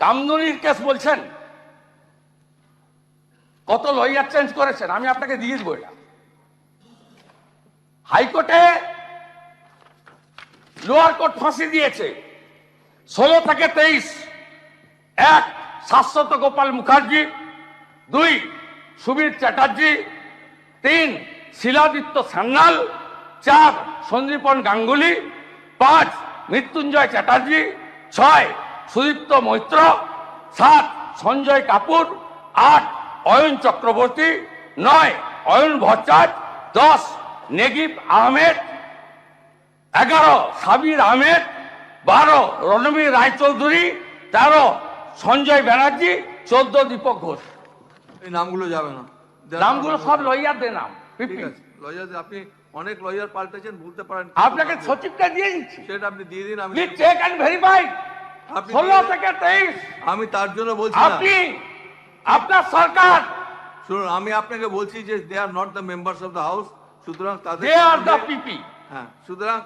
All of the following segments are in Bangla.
কামদুনির কেস বলছেন? কত লয়ার চেঞ্জ করেছেন? আমি আপনাকে দিয়ে দেবো এটা। হাইকোর্টে লোয়ার কোর্ট ফাঁসি দিয়েছে। ষোলো থেকে তেইশ। এক, শাশ্বত গোপাল মুখার্জি। দুই, সুবীর চ্যাটার্জি। তিন, শিলাদিত্য সান্যাল। চার, সন্দীপন গাঙ্গুলি। পাঁচ, মৃত্যুঞ্জয় চ্যাটার্জি। ছয় সুদীপ্ত মৈত্র সাত সঞ্জয় কাপুর আট অয়ন চক্রবর্তী নয় অয়ন ভট্টাচ দশ নেগিব আহমেদ এগারো সাবির আহমেদ বারো রণবীর রায়চৌধুরী তেরো সঞ্জয় ব্যানার্জি চোদ্দ দীপক ঘোষ। এই নামগুলো যাবে না। নামগুলো সব লইয়ারদের নাম ঠিক আছে লয়ার আপনি অনেক লয়ার পাল্টেছেন ভুলতে পারেন আপনাকে সচিবটা দিয়ে দিচ্ছি। সেটা আপনি দিয়ে দিন আমি চেক অ্যান্ড ভেরিফাই ষোলো থেকে তেইশ। আমি তার জন্য বলছি আপনি আপনার সরকার। শুনুন আমি আপনাকে বলছি যে they are not the members of the house সুতরাং তাদের দে আর দ্য পিপি হ্যাঁ সুতরাং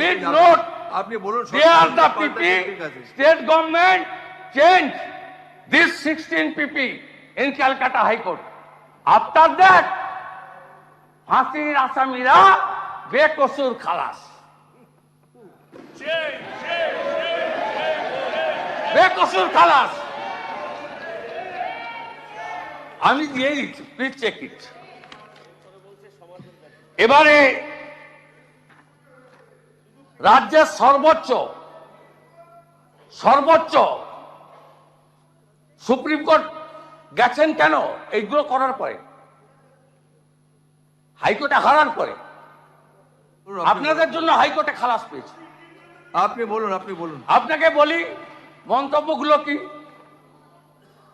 যে note, আপনি বলুন PP. পাল্টেছে, ঠিক আছে। State government change this 16 PP in Calcutta High Court. After that, ফাঁসির আসামিরা বেকসুর খালাস বেকসুর খালাস। আমি দিয়ে দিচ্ছি প্লিজ চেক ইট এবারে রাজ্যের সর্বোচ্চ সর্বোচ্চ সুপ্রিম কোর্ট গেছেন কেন? এইগুলো করার পরে হাইকোর্টে হারার পরে। আপনাদের জন্য হাইকোর্টে খালাস পেয়েছে। আপনি বলুন আপনি বলুন। আপনাকে বলি মন্তব্যগুলো কি?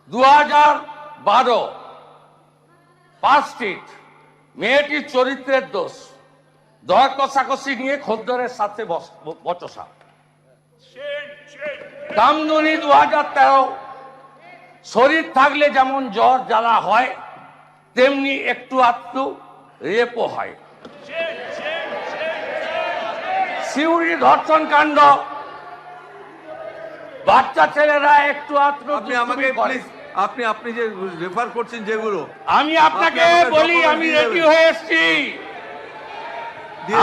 দু হাজার বারো পাঁচ স্ট্রিট মেয়েটির চরিত্রের দোষ। দর কষাকষি নিয়ে খদ্দরের সাথে বচসা। কামদুনি দু হাজার তেরো, শরীর থাকলে যেমন জ্বর জ্বালা হয়, তেমনি একটু আধটু রেপও হয়। সিউড়ি ধর্ষণ কাণ্ড বাচ্চা ছেলেরা একটু আধটু আপনি আমাকে প্লিজ আপনি আপনি যে রেফার করছেন যেগুলো আমি আপনাকে বলি আমি রেডি হয়ে এসেছি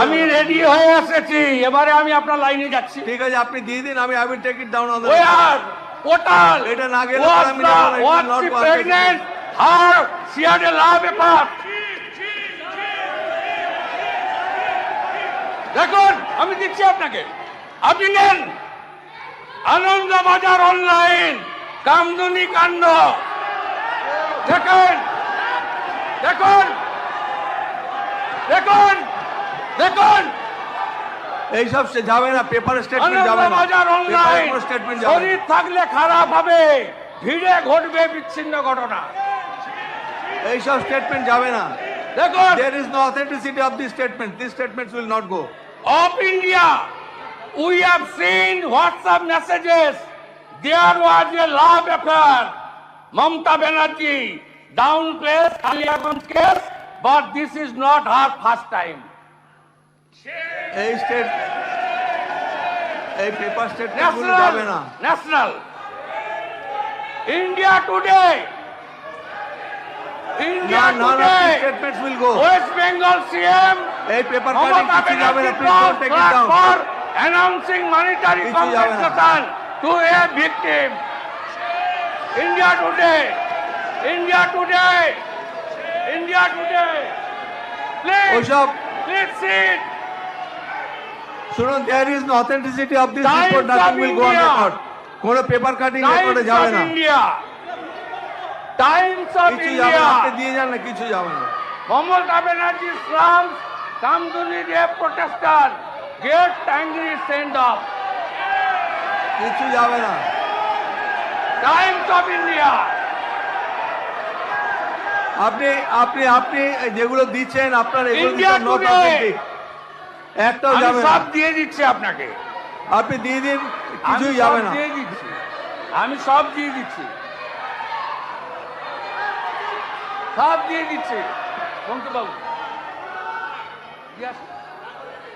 আমি রেডি হয়ে এসেছি এবারে আমি আপনার লাইনে যাচ্ছি ঠিক আছে আপনি দিয়ে দিন আমি I will take it down on the Where? Total. এটা না গেলে আমি the- যাব না, it will was not she work. pregnant? Her, she had a law paper. দেখুন আমি দিচ্ছি আপনাকে আপনি নেন আনন্দ বাজার অনলাইন কামদুনি কাণ্ড। দেখুন দেখুন দেখুন দেখুন। এইসব সে যাবে না পেপার স্টেটমেন্ট যাবে না। আনন্দবাজার অনলাইন স্টেটমেন্ট শরীর থাকলে খারাপ হবে ভিড়ে ঘটবে বিচ্ছিন্ন ঘটনা। এইসব স্টেটমেন্ট যাবে না। দেখুন। There is no authenticity of these statements these statements will not go. Of India we have seen WhatsApp messages there was a love affair Mamta Banerjee downplays Kaliaganj case but this is not her first time এই স্টেট এই পেপারগুলো যাবে national না national India today না India না today statements will go West Bengal CM এই পেপার কাটিং কিছু যাবে না please don't take it down announcing monetary compensation to a victim. India today, India today, India today. Please, please sit. শুনুন there is authenticity of this report of nothing will go on India. Record কোনো পেপার কাটিং Times রেকর্ডে যাবে of না of কিছু যাবে না আপনি. দিয়ে যান না কিছু যাবে না Mamata Banerjee slums Kamduni rape protester. Get angry, send off. কিছু যাবে না। Times of India. আপনি আপনি আপনি যেগুলো দিচ্ছেন আপনার এগুলো একটাও যাবে না। সব দিয়ে দিচ্ছি আপনাকে। আপনি দিয়ে দিন কিছুই যাবে না। দিয়ে দিচ্ছি। আমি সব দিয়ে দিচ্ছি। সব দিয়ে দিচ্ছি। বাবু.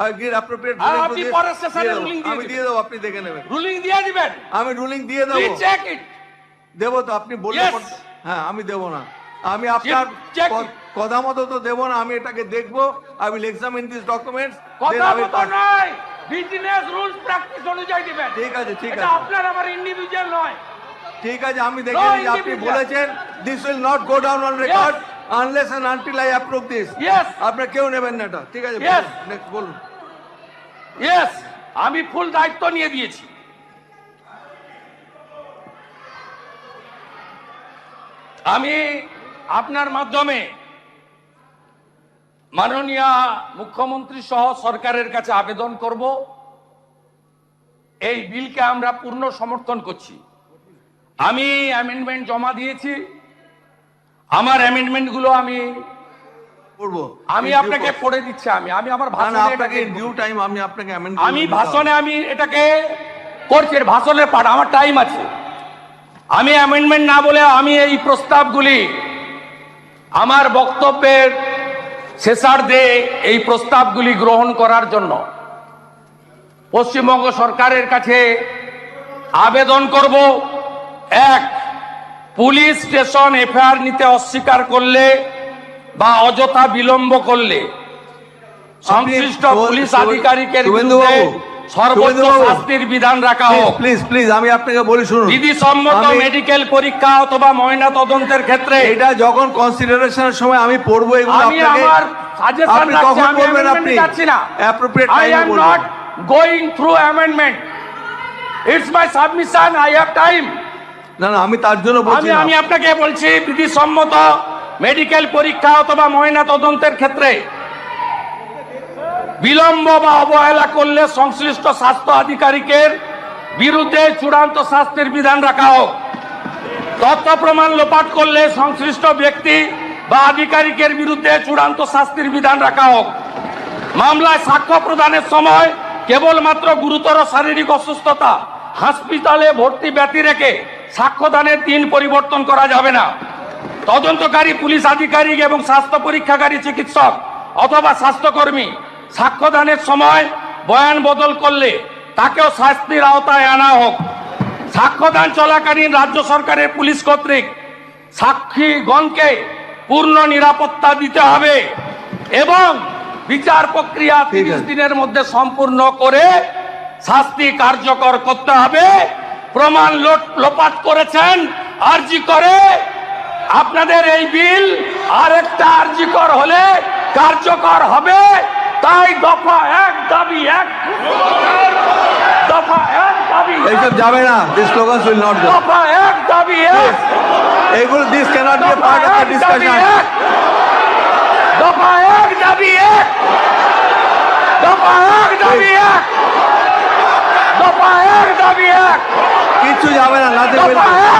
অ্যাপ্রোপ্রিয়েট আপনি পরের session এ দিয়ে আমি দিয়ে দেবো। আপনি দেখে নেবেন। রুলিং দিয়ে দিবেন। আমি রুলিং দিয়ে দেবো। চেক ইট দেবো তো আপনি বললে হ্যাঁ আমি দেবো না। আমি আপনার কথা মতো তো দেবো না আমি এটাকে দেখব। I will examine this documents কথা মতো নয়। বিজনেস রুলস প্র্যাকটিস অনুযায়ী দিবেন। ঠিক আছে ঠিক আছে। আপনার আমার ইন্ডিভিজুয়াল নয়। ঠিক আছে আমি দেখে নিই আপনি বলেছেন this will not go down on record unless and until I approve this আপনার কেউ নেবেন না এটা। ঠিক আছে. নেক্সট বলুন। ইয়েস আমি ফুল দায়িত্ব নিয়ে দিয়েছি। আমি আপনার মাধ্যমে মাননীয় মুখ্যমন্ত্রী সহ সরকারের কাছে আবেদন করব। এই বিলকে আমরা পূর্ণ সমর্থন করছি। আমি অ্যামেন্ডমেন্ট জমা দিয়েছি। আমার অ্যামেন্ডমেন্টগুলো আমি করব। আমি আপনাকে পড়ে দিচ্ছি আমি। আমি আমার ভাষণে আপনাকে ডিউ টাইম আমি আপনাকে করে আমি ভাষণে আমি এটাকে করছি ভাষণের পাঠ আমার টাইম আছে। আমি অ্যামেন্ডমেন্ট না বলে আমি এই প্রস্তাবগুলি আমার বক্তব্যের শেষার্ধে এই প্রস্তাবগুলি গ্রহণ করার জন্য পশ্চিমবঙ্গ সরকারের কাছে আবেদন করব। এক পুলিশ স্টেশন এফআইআর নিতে অস্বীকার করলে বা অযথা বিলম্ব করলে সংশ্লিষ্ট পুলিশ আধিকারিকের বিরুদ্ধে সর্বোচ্চ শাস্তির বিধান রাখা হোক। প্লিজ প্লিজ আমি আপনাকে বলি শুনুন। বিধিসম্মত মেডিকেল পরীক্ষা অথবা ময়না তদন্তের ক্ষেত্রে এটা যখন কনসিডারেশনের সময় আমি পড়ব এগুলো আমি আপনাকে আমার সাজেশন রাখছি আমি বলবেন আপনি যাচ্ছি না। অ্যাপ্রোপ্রিয়েট টাইমে amendment. It's my submission, I have না না আমি তার জন্য বলছি আমি আপনাকে বলছি বিধিসম্মত মেডিকেল পরীক্ষা অথবা ময়না তদন্তের ক্ষেত্রে বিলম্ব বা অবহেলা করলে সংশ্লিষ্ট স্বাস্থ্য আধিকারিকের বিরুদ্ধে চূড়ান্ত শাস্তির বিধান রাখা হোক। তথ্য প্রমাণ লোপাট করলে সংশ্লিষ্ট ব্যক্তি বা আধিকারিকের বিরুদ্ধে চূড়ান্ত শাস্তির বিধান রাখা হোক। মামলায় সাক্ষ্য প্রদানের সময় কেবলমাত্র গুরুতর শারীরিক অসুস্থতা, হাসপাতালে ভর্তি ব্যতি রেখে সাক্ষ্যদানের দিন পরিবর্তন করা যাবে না। তদন্তকারী পুলিশ আধিকারিক এবং স্বাস্থ্য পরীক্ষাকারী চিকিৎসক অথবা স্বাস্থ্যকর্মী সাক্ষ্যদানের সময় বয়ান বদল করলে তাকেও শাস্তির আওতায় আনা হোক। সাক্ষ্যদান চলাকালীন রাজ্য সরকারের পুলিশ কর্তৃক সাক্ষীগণকে পূর্ণ নিরাপত্তা দিতে হবে এবং বিচার প্রক্রিয়া তিরিশ দিনের মধ্যে সম্পূর্ণ করে শাস্তি কার্যকর করতে হবে। প্রমাণ লোপাট করেছেন আরজি করে আপনাদের এই বিল আরেকটা আরজিকর হলে কার্যকর হবে। তাই দফা এক দাবি এক। দফা এক দাবি এইসব যাবে না। This slogans will not go দফা এক দাবি এক। এগুলো this cannot be part of the discussion দফা এক দাবি এক। দফা এক দাবি এক। দফা এক দাবি এক। কিচ্ছু যাবে না এক